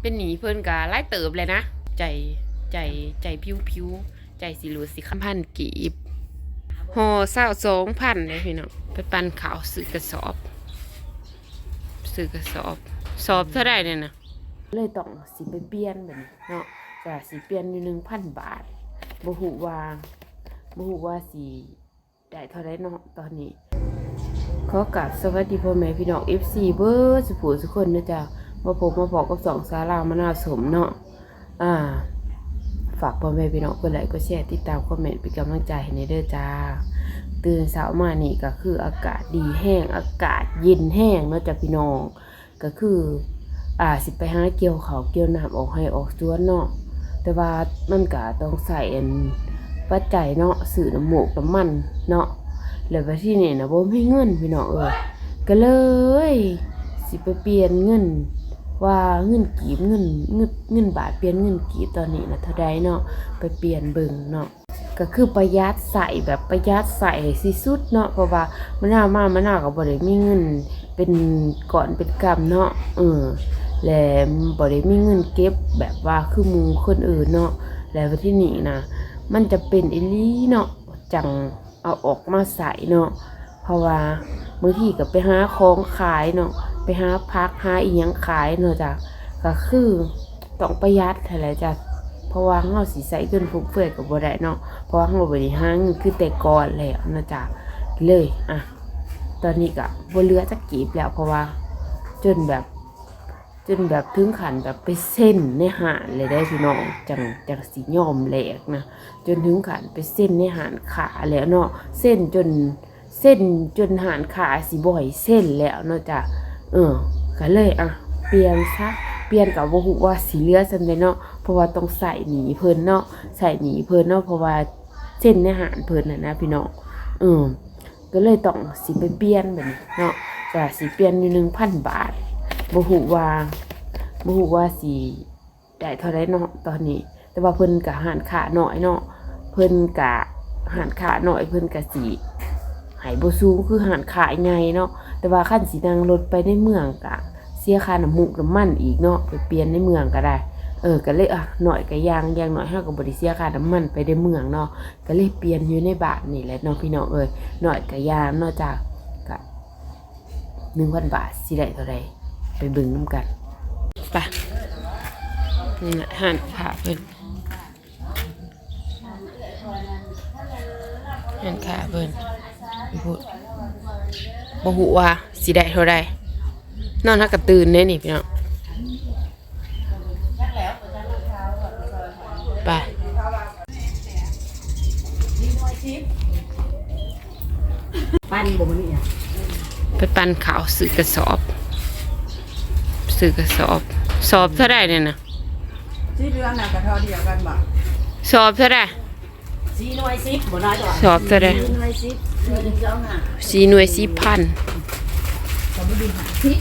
เป็นหนีเพิ่นกะไล่เติบเลยนะ ใจใจใจพิวพิวใจสิรูสิคำพันกีบห่อเศร้าสองพันเลยพี่น้องไปปันข่าวซื้อกระสอบซื้อกระสอบสอบเท่าไรเนี่ยนะเลยต้องสิไปเปลี่ยนแบบนี้เนาะก็สิเปลี่ยนอยู่หนึ่งพันบาทบ่หูว่าบ่หูว่าสิได้เท่าไรเนาะตอนนี้ขอกราบสวัสดีพ่อแม่พี่น้อง FC เบอร์สุผูสุกคนนะจ๊ะ มาพบมาบอกกับสองสารามนาสมเนาะอ่า ฝากพ่อแม่พี่น้องกดไลค์กดแชร์ติดตามคอมเมนต์เป็นกำลังใจให้ในเด้อจ้า ตื่นเช้ามานี่ก็คืออากาศดีแห้ง อากาศเย็นแห้งเนาะจ้ะพี่น้อง ก็คือ อ่าสิไปหาเกี่ยวเขาเกี่ยวน้ำออกให้ออกสวนเนาะแต่ว่ามันก็ต้องใส่อันปัจจัยเนาะสื่อน้ำหมกน้ำมันเนาะแล้วไปที่นี่นะบ่มีเงินพี่น้องเอ้ยก็เลย สิไปเปลี่ยนเงิน ว่าเงินกีบเงินเงินเงินบาทเปลี่ยนเงินกีบตอนนี้นะเท่าใดเนาะไปเปลี่ยนเบิ่งเนาะก็คือประหยัดใส่แบบประหยัดใส่ให้สิสุดเนาะเพราะว่ามันน่ามามันน่าก็บ่ได้มีเงินเป็นก่อนเป็นกำเนาะเออและบ่ได้มีเงินเก็บแบบว่าคือมูคนอื่นเนาะแล้วที่นี่นะมันจะเป็นอลี่เนาะจังเอาออกมาใส่เนาะเพราะว่าบางทีก็ไปหาของขายเนาะ ไปหาพักหาอีหยังขายเนาะจ้ะก็คือต้องประหยัดเท่าไรจ้ะเพราะว่าเฮาสิใสเงินฟุ่มเฟือยก็บ่ได้เนาะเพราะว่าเฮาบ่ได้หาเงินคือแต่ก่อนแล้วเนาะจ้ะเลยอะตอนนี้ก็บ่เลือจักกีบแล้วเพราะว่า จนแบบ จนแบบถึงขันแบบไปเส้นในหานเลยได้พี่น้องจังจังสียอมแหลกนะจนถึงขันไปเส้นในหานขาแล้วเนาะเส้นจนเส้นจนหานขาสีบ่อยเส้นแล้วเนาะจ้ะ เออก็เลยอะ เปลี่ยนซะเปลี่ยนกับบ่ฮู้ว่าสีเลือซั่นเนาะเพราะว่าต้องใส่หนีเพิ่นเนาะใส่หนีเพิ่นเนาะเพราะว่าเส้นในหานเพิ่นน่ะนะพี่น้องเออก็เลยต้องสิไปเปลี่ยนแบบนี้เนาะก็สิเปลี่ยนอยู่1,000บาทบ่ฮู้ว่าบ่ฮู้ว่าสิได้เท่าไรเนาะตอนนี้ แต่ว่าเพิ่นก็หารค่าน้อยเนาะเพิ่นก็หารค่าน้อยเพิ่นก็สิให้บ่สูงคือหารค่าใหญ่เนาะ แต่ว่าคันสินั่งรถไปในเมืองก็เสียค่าน้ำมูกน้ำมันอีกเนาะไปเปลี่ยนในเมืองก็ได้ เออก็เลยอะหน่อยก็ยังยังหน่อยเฮาก็บ่ได้เสียค่าน้ำมันไปในเมืองเนาะก็เลยเปลี่ยนอยู่ในบานนี่แหละเนาะพี่น้องเอ้ยหน่อยก็ยางนาะจ้ะก็1,000บาทสิได้เท่าใดไปบึงน้ำกันไปนี่แหละหันผ่าเพิ่นหันขาเพิ่นพูด บ่หูว่าสิได้เท่าใดนอนทักกระตื่นเด้นี่พี่น้องไปปั้นบ่มันนี่อะไปปั่นขาวซื้อกระสอบซื้อกระสอบ สอบเท่าไรเนี่ยนะสีเรื่องน่ะกระทอเดียวกันบ่สอบเท่าไรสีหน่วยสิบบ่น้อยตัวสอบเท่าไรสีหน่วยสิบ หน่วยเจ้าหน้าสีหน่วยสีพันก็บ่ดีหาสิบ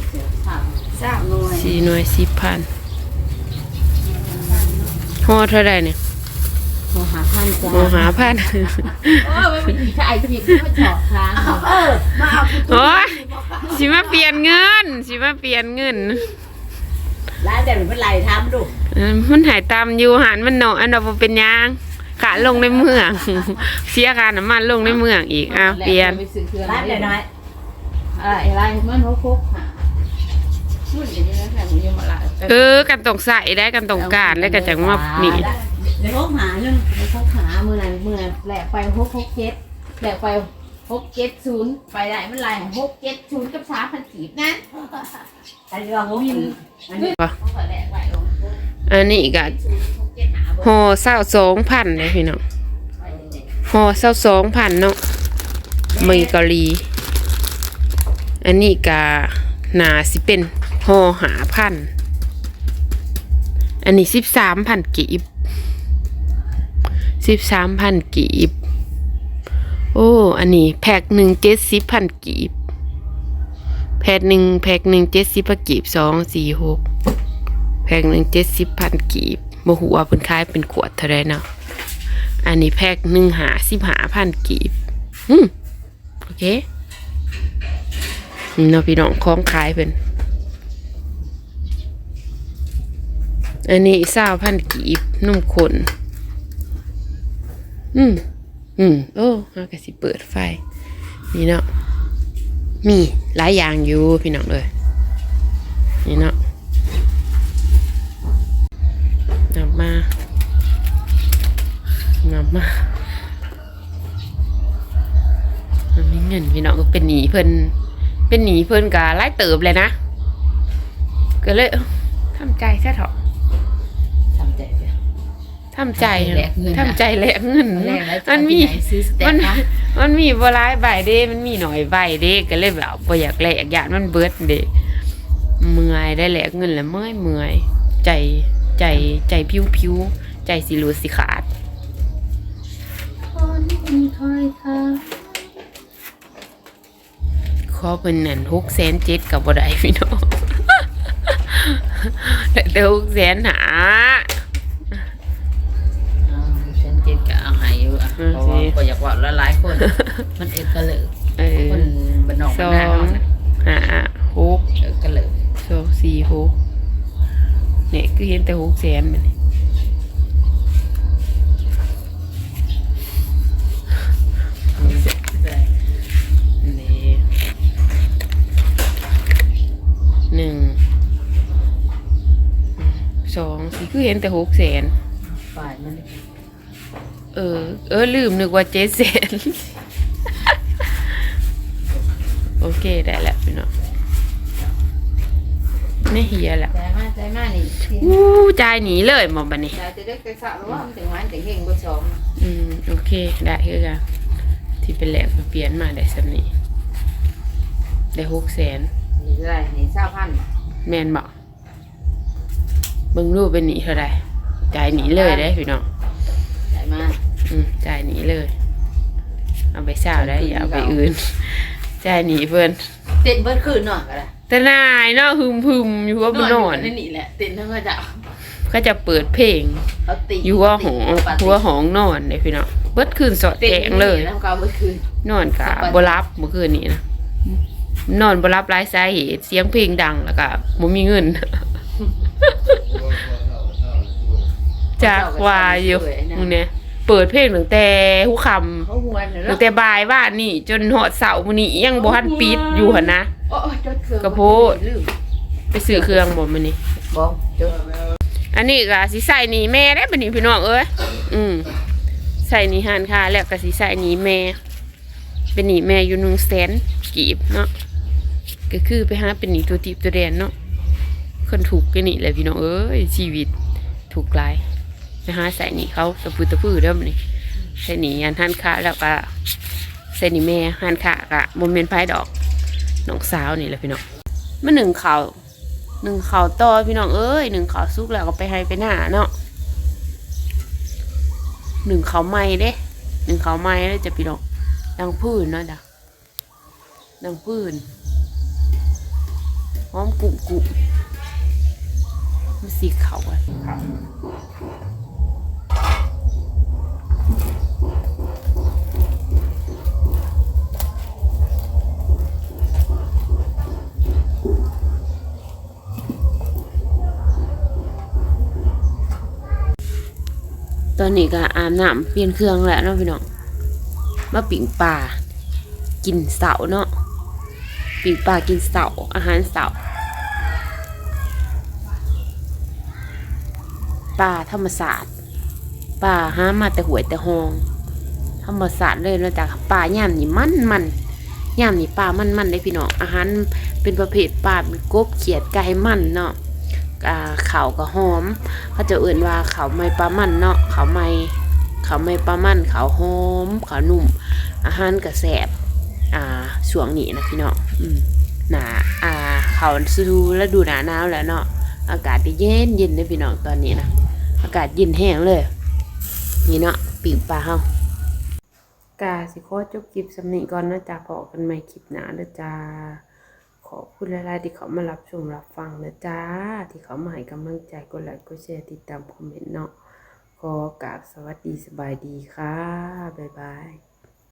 สามสามหน่วยสี่หน่วยสิบพันห่อเท่าไรเนี่ยโมหาพันจ้าห่อหาพันเออไม่มีใครผิดก็จอดค้างเออมาเอาโอ้ยสิมาเปลี่ยนเงินสิมาเปลี่ยนเงินร้านแต่หนูเป็นไรทำดูเออมันหายตามอยู่หันมันเนาะอันดับบ่เป็นหยาง ขาลงในเมือง เสียค่าน้ำมันลงในเมืองอีกอ้าวเปลี่ยนร้านแต่น้อยเอออะไรมันเขาคุกหาพูดอย่างนี้นะค่ะผมยังมาละเออกันต้องใส่ได้กันต้องการได้กันจังว่านี่เดี๋ยวพกหาเรื่องเดี๋ยวพกหามือนั้นมือนั้นแหลกไปหกหกเจ็ดแหลกไปหกเจ็ดศูนย์ไปได้มันลายหกเจ็ดศูนย์กับสามพันสีบนั้นอันนี้เราวินอันนี้เขาก็แหลกไปลง อันนี้ก็ห่อเศร้าสองพันเลยพี่น้องห่อเศร้าสองพันเนาะมีเกาหลี อันนี้ก็นาสิเป็นห่อหาพันอันนี้สิบสามพันกีบสิบสามพันกีบ โอ้ อันนี้แพ็คหนึ่งเจ็ดสิบพันกีบ แพ็คหนึ่งแพ็คหนึ่งเจ็ดสิบพันกีบสองสี่หก แพ็คหนึ่งเจ็ดสิบพันกีบบ่หัวเพิ่นขายเป็นขวดเท่าไรเนาะอันนี้แพ็คหนึ่งหาสิบหาพันกีบอืมโอเคนี่เนาะพี่น้องของขายเพิ่นอันนี้สาวพันกีบนุ่มขนอืมอืมโอ้ฮากะสิเปิดไฟ นี่เนาะมีหลายอย่างอยู่พี่น้องเลยนี่เนาะ มามันมีเงินพี่น้องก็เป็นหนีเพิ่นเป็นหนีเพิ่นกะไล่เติบเลยนะก็เลยเอ้าทำใจซะเถอะทำใจไปทำใจแลกเงินนะทำใจแลกเงินแรกแล้วมันมีจะเอาที่ไหซื้อสเต็มักนนะมันมีบหลายใบเด้มันมีหน่อยใบเด้ก็เลยแบบบ่อยากแลกอยากมันเบิดเด้เมื่อยได้แลกเงินแล้วเมื่อยเมื่อยใจใจใจพิวพิวใจสิรูสิขาด คนคอยทางขอเป็นนั่นหกแสนเจ็ดกับบ่ได้พี่น้องแต่หกแสนหาอ้าวฉันเจ็บกับเอาใหายอยู่อะอืมเพราะว่าสิบ่อยากว่าละหลายคน มันเอกกระเหลิกเออคนบ้านนอกสบ้านอนางเนาะหาหกเอกกระเหลิกสองสี่หกเนี่ยคือเห็นแต่หกแสนมันนี่นี่หนึ่ง สองสี่คือเห็นแต่หกแสนฝ่ายมันเออ เออลืมนึกว่าเจ็ดแสนโอเคได้แล้วพี่น้องไม่เฮียแล้วใจมากใจมากนี่ที่อู้จ่ายหนีเลยหมอบันนี้ใจจะได้กระสะรู้ว่ามันถึงวันถึงเฮงบ่ชมอืมโอเคได้คือกันที่เป็นแหลกมาเปลี่ยนมาได้สันนี้ได้หกแสนนี่เท่าไหร่นี่เศร้าพันแมนบอกเบิ่งรูปเป็นหนีเท่าไรจ่ายหนีเลยได้พี่น้องใจมากอืมจ่ายหนีเลย เอาไปเช่าได้อย่าเอาไปอื่นจ่ายหนีเพิ่นเต้นเบิดคืนหน่อยก็ได้แต่นายเนาะหึมพึมอยู่ว่าบนนอนยู่นี่แหละเต้นทั้งกระเจ้าเขาจะเปิดเพลงเขาตีอยู่ว่าหองปาร์ตี้หัวหองนอนเลยพี่น้องเบิดคืนสอดเต้นแจงเลยแล้วก็เบิดคืนนอนกะปาร์ตี้บรับเมื่อคืนนี้นะนอนบรับหลายสาเหตุเสียงเพลงดังแล้วก็บ่มีเงิน จากวายอยู่มึงเนี่ยเปิดเพลงตั้งแต่หัวค่เขาหวนำตั้งแต่บ่ายว่านี่ จนหอดเสาร์มื้อนี้ยังบ่ทันปิดอยู่หั่นนะ โอ้ยจดเครื่องกระโพด ลืมไปซื้อเครื่องบ่มื้อนี้บอกจดอันนี้ก็สิใส่หนีแม่ได้บัดนี้พี่น้องเอ้ยอืมใส่หนีหานค่าแล้วก็สิใส่หนีแม่ เป็นหนีแม่อยู่1แสนกีบเนาะก็คือไปหาเป็นหนีตัวติบตัวแดนเนาะคนถูกข์กันนี่แหละพี่น้องเอ้ยชีวิตถูกข์หลาย ไปหาใส่นีเขาตะพื้ตะพื้เด้อบัดนี้ใส่นีอันหันค่าแล้วก็ใส่นีแม่หันค่าก็บ่แม่นไผดอกน้องสาวนี่แหละพี่น้องมาหนึ่งข้าวหนึ่งข่าวต่อพี่น้องเอ้ยหนึ่งข่าวสุกแล้วก็ไปให้ไปหน้าเนาะหนึ่งข่าวใหม่เด้หนึ่งข่าวใหม่แล้วจะพี่น้องดังพื้นเนาะจ้ะดังพื้นหอมกุ่มกุ่มมันสีขาวอะ อนนี้ก็อาบน้ำเปลี่ยนเครื่องแล้วเนาะพี่น้องมาปิ่งปลากินเสาเนาะปิ่งปลากินเสาอาหารเสาปลาธรรมศาสตร์ปลาหามาแต่หวยแต่หอง ธรรมศาสตร์เลยนะจากปลาย่ามนี่มันมันย่ามนี่ปลามันมันเลยพี่น้องอาหารเป็นประเภทปลาเป็นกบเขียดไก่มันเนาะ อ่าข่าวก็หอมเขาจะเอื่นว่าเขาวไม่ปลามันเนาะเขาวไม่เขาวไม่ปลามันเขาวหอมเขาวนุ่ม อาหารกระแสบอ่าช่วงนี้นะพี่เนาะอืมหนาอ่าเขาสูฤดูหนาหนาวแล้วเนาะอากาศเย็นเย็นเลยพี่น้องตอนนี้นะอากาศเย็นแห้งเลย นี่เนาะปีกปลาเฮากาสิขอจบคลิปสำนีก่อนนะจ๊ะพอกันใหม่คลิปหนาเด้อจ้า ขอบคุณหลายๆที่เขามารับชมรับฟังนะจ้า ที่เขามาให้กำลังใจกดไลค์กดแชร์ติดตามคอมเมนต์เนาะขอกราบสวัสดีสบายดีค่ะ บ๊ายบาย